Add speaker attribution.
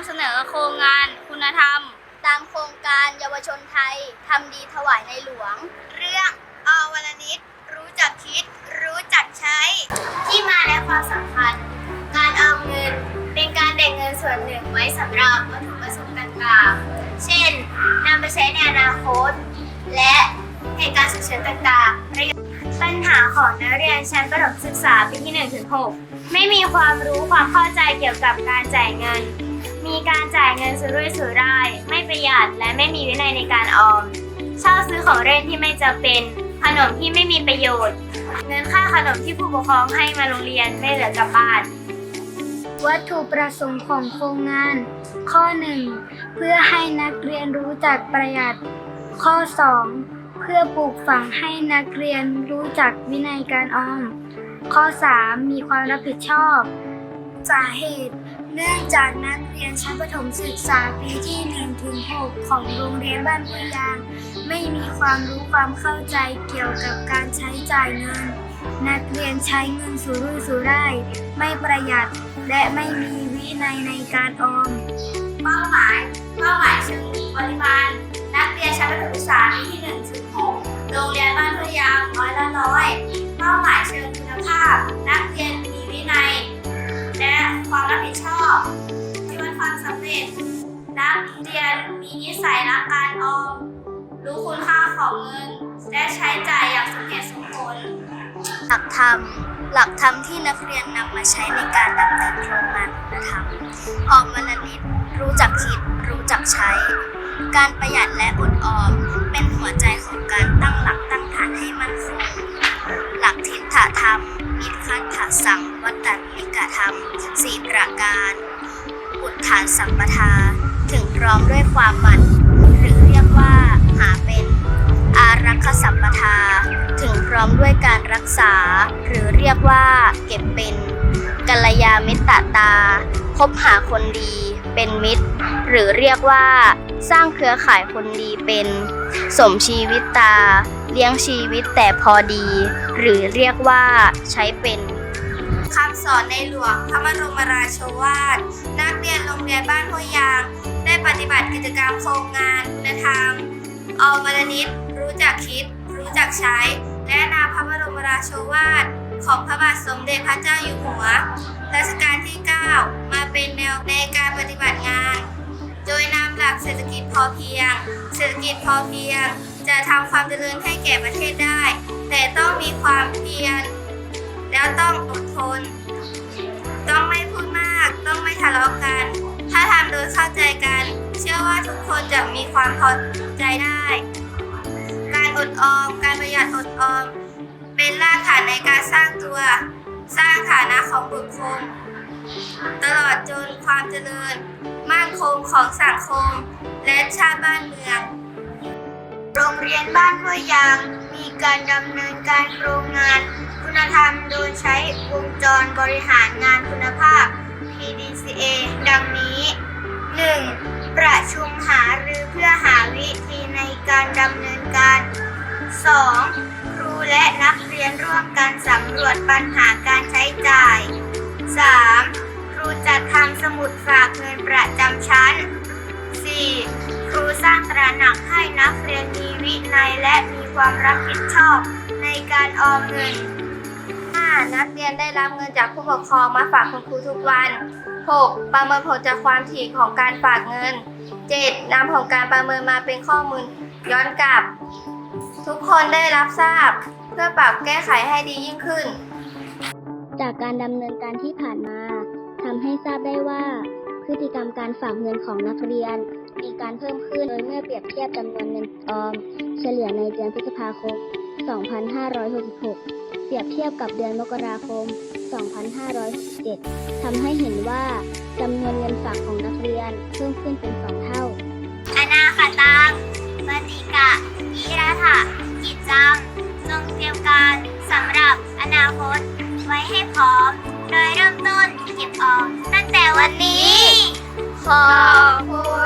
Speaker 1: ำเสนอโครงงานคุณธรรม ตามโครงการเยาวชนไทยทำดีถวายในหลวง เรื่องอวลนิดรู้จักคิด รู้จักใช้ ที่มาและความสำคัญ การออมเงิน เป็นการแบ่งเงินส่วนหนึ่งไว้สำหรับวัตถุประสงค์ต่างๆ เช่นนำไปใช้ในอนาคต และเหตุการณ์ฉุกเฉินต่างๆปัญหาของนักเรียนชั้นประถมศึกษาปีที่1ถึง6ไม่มีความรู้ความเข้าใจเกี่ยวกับการจ่ายเงิน มีการจ่ายเงินสุรุ่ยสุร่าย ไม่ประหยัดและไม่มีวินัยในการออม เช่าซื้อของเล่นที่ไม่จำเป็น ขนมที่ไม่มีประโยชน์ เงินค่าขนมที่ผู้ปกครองให้มาโรงเรียนไม่เหลือกลับบ้าน
Speaker 2: วัตถุประสงค์ของโครงงาน ข้อ 1 เพื่อให้นักเรียนรู้จักประหยัด ข้อ 2 เพื่อปลูกฝังให้นักเรียนรู้จักวินัยการออม ข้อ 3 มีความรับผิดชอบ สาเหตุ เนื่องจากนักเรียนชั้นประถมศึกษาปีที่1ถึง6ของโรงเรียนบ้านพุยาง ไม่มีความรู้ความเข้าใจเกี่ยวกับการใช้จ่ายเงิน นักเรียนใช้เงินสุรุ่ยสุร่ายไม่ประหยัดและไม่มีวินัยในการออม
Speaker 1: เป้าหมายเป้าหมายเชิงปริมาณ นักเรียนชั้นประถมศึกษาปีที่1ถึง6โรงเรียนบ้านพยางร้อยละร้อยเป้าหมายเชิงคุณภาพ นักเรียน ความสำเร็จนักเรียนมีนิสัยรักการออม รู้คุณค่าของเงิน และใช้จ่ายอย่างสมเหตุสมผล หลักธรรม หลักธรรมที่นักเรียนนำมาใช้ในการดำเนินโครงงานคุณธรรม ออมวันละนิด รู้จักคิด รู้จักใช้ การประหยัดและอด อุทธานสัมปทา ถึงพร้อมด้วยความหมั่น หรือเรียกว่าหาเป็น อารักขสัมปทา ถึงพร้อมด้วยการรักษา หรือเรียกว่าเก็บเป็นกัลยามิตรตา คบหาคนดี เป็นมิตร หรือเรียกว่า สร้างเครือข่ายคนดีเป็น สมชีวิตตา เลี้ยงชีวิตแต่พอดี หรือเรียกว่าใช้เป็น สอนในหลวงพระบรมราโชวาท นักเรียนโรงเรียนบ้านห้วยยาง ได้ปฏิบัติกิจกรรมโครงงานคุณธรรมออมวลนิดรู้จักคิด รู้จักใช้ และนามพระบรมราโชวาท ของพระบาทสมเด็จพระเจ้าอยู่หัวรัชกาลที่ 9 มาเป็นแนวในการปฏิบัติงาน โดยนำหลักเศรษฐกิจพอเพียง เศรษฐกิจพอเพียง จะทำความเจริญให้แก่ประเทศได้ แต่ต้องมีความเพียรแล้วต้อง เข้าใจกัน เชื่อว่าทุกคนจะมีความพอใจได้ การอดออม การประหยัดอดออม เป็นรากฐานในการสร้างตัว สร้างฐานะของบุคคล ตลอดจนความเจริญ มั่นคงของสังคม และชาติบ้านเมือง โรงเรียนบ้านห้วยยาง มีการดำเนินการโครงงาน คุณธรรมโดยใช้วงจรบริหารงานคุณภาพ PDCA ดังนี้ 1. ประชุมหารือเพื่อหาวิธีในการดำเนินการ 2. ครูและนักเรียนร่วมกันสำรวจปัญหาการใช้จ่าย 3. ครูจัดทำสมุดฝากเงินประจำชั้น 4. ครูสร้างตระหนักให้นักเรียนมีวินัยและมีความรับผิดชอบในการออมเงิน นักเรียนได้รับเงินจากผู้ปกครองมาฝากคุณครูทุกวัน 6. ประเมินผลจากความถี่ของการฝากเงิน 7. นำผลการประเมินมาเป็นข้อมูลย้อนกลับ ทุกคนได้รับทราบ เพื่อปรับแก้ไขให้ดียิ่งขึ้น
Speaker 3: จากการดำเนินการที่ผ่านมาทำให้ทราบได้ว่า พฤติกรรมการฝากเงินของนักเรียน มีการเพิ่มขึ้นโดยเมื่อเปรียบเทียบจำนวนเงินออม เฉลี่ยในเดือนพฤษภาคม 2566 เปรียบเทียบกับเดือนมกราคม 2567ทำให้เห็นว่าจำนวนเงินฝากของนักเรียนเพิ่มขึ้นเป็น 2 เท่า
Speaker 1: อนาคตังปฏิกะยิรัฐะกิจจังจงเตรียมการสำหรับอนาคต ไว้ให้พร้อม โดยเริ่มต้นเก็บออมตั้งแต่วันนี้ขอบคุณ